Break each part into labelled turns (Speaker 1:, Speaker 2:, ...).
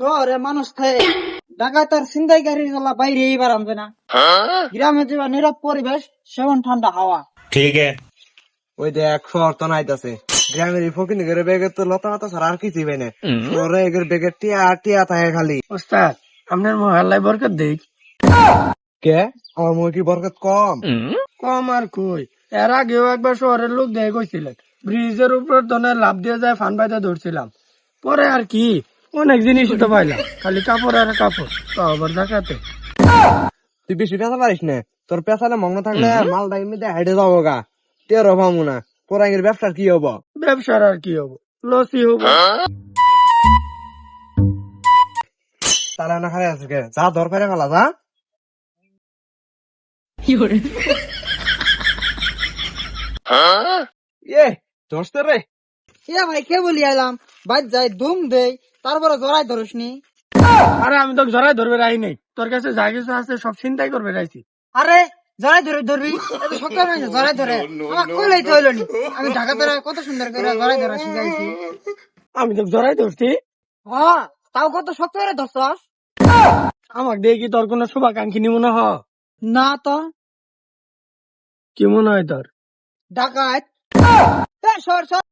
Speaker 1: শহরে মানুষ থাকে ডাকাতার চিন্তাই গাড়ি বাইরে এইবার আনবে না। হ্যাঁ? গ্রামে যেবা পরিবেশ সেমন ঠান্ডা হাওয়া।
Speaker 2: ঠিক
Speaker 3: ওই দেখ তো নাইতাছে। গ্রামের এই ফকিন ঘরে বেগের তো লতা আর এগের বেগের টিয়া টিয়া থাকে খালি।
Speaker 4: ওস্তাদ আপনার মহল্লায় বরকত দেখ
Speaker 3: কে? আমার কি বরকত কম?
Speaker 4: কম আর কই? এর আগেও একবার শহরের লোক দেখে গেছিলেন ব্রিজের উপর দনে লাভ দিয়ে যায় ফান পাইতে ধরছিলাম। পরে আর কি? অনেক জিনিস তো পাইলাম খালি কাপড় আর কাপড় তো আবার দেখাতে।
Speaker 3: তুই বেশি পেঁচা পারিস না তোর পেঁচালে মগ্ন থাকলে মালটা এমনিতে হেঁটে যাব গা তেরো ভাবো না পোরাঙ্গের ব্যবসার কি হব?
Speaker 4: ব্যবসার আর কি হব? লসই হব।
Speaker 3: তাহলে না খালি আছে কে? যা ধর ফেরে ফেলা যা। এ ধরতে রে
Speaker 1: ভাই কে বলি আইলাম? বাদ যাই দুম দেই তারপরে জড়াই ধরিস নি।
Speaker 4: আরে আমি তো জড়াই ধরবে রাই নেই। তোর কাছে যা কিছু আছে সব চিন্তাই করবে রাইছি।
Speaker 1: আরে জড়াই ধরে ধরবি? নাই জড়াই ধরে। আমার কইলেই তো হইল নি। আমি ঢাকা ধরে কত সুন্দর করে জড়াই ধরা শিখাইছি।
Speaker 4: আমি তো জড়াই ধরছি?
Speaker 1: হ তাও কত শক্ত করে ধরছস?
Speaker 4: আমাকে দিয়ে কি তোর কোনো শুভাকাঙ্ক্ষী নি মনে হ?
Speaker 1: না তো।
Speaker 4: কি মনে হয় তোর?
Speaker 1: ডাকাত। সর সর।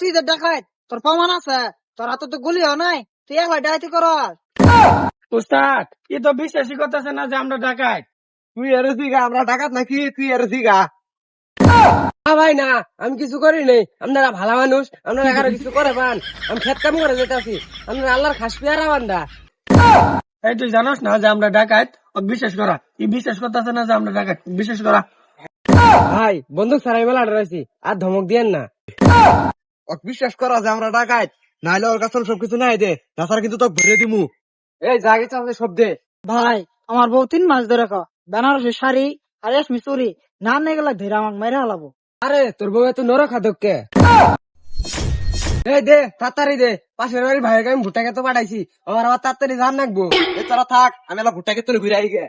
Speaker 1: তুই তো ডাকাত তোর প্রমাণ আছে তোর হাতে তো গুলিও নাই তুই একবার ডাকাতি করস।
Speaker 4: উস্তাদ এ তো বিশ্বাসই করতেছে না যে আমরা ডাকাই
Speaker 3: তুই এর আমরা ডাকাত নাকি? তুই এর
Speaker 5: ভাই না আমি কিছু করি নাই। আপনারা ভালো মানুষ আপনারা এখানে কিছু করে পান। আমি খেত কাম করে যেতেছি। আপনারা আল্লাহর খাস পেয়ারা বান্দা।
Speaker 4: এই তুই জানোস না যে আমরা ডাকাত? বিশ্বাস করা। ই বিশ্বাস করতেছে না যে আমরা ডাকাত? বিশ্বাস করা।
Speaker 5: ভাই বন্দুক সারাই মেলা রয়েছি। আর ধমক দিয়েন না।
Speaker 3: ওকে বিশ্বাস করা যে আমরা ডাকাত নাইলে ওর কাছে সবকিছু নাই দে তাছাড়া কিন্তু তোকে ভরে দিমু।
Speaker 5: এই যা গেছে আমাদের সব দে।
Speaker 1: ভাই আমার বউ তিন মাস ধরে খাও বেনারসি শাড়ি আর রেশমি চুরি না নিয়ে গেলে ধীরে আমাকে মেরে হালাবো
Speaker 5: আরে তোর বউ এত নর খাদক কে? এই দে তাড়াতাড়ি দে পাশের বাড়ির ভাইকে আমি ভুট্টা খেতে পাঠাইছি আমার আবার তাড়াতাড়ি জান নাকবো।
Speaker 3: এ তোরা থাক আমি এলা ভুট্টাকে তুলে ঘুরে আই গে।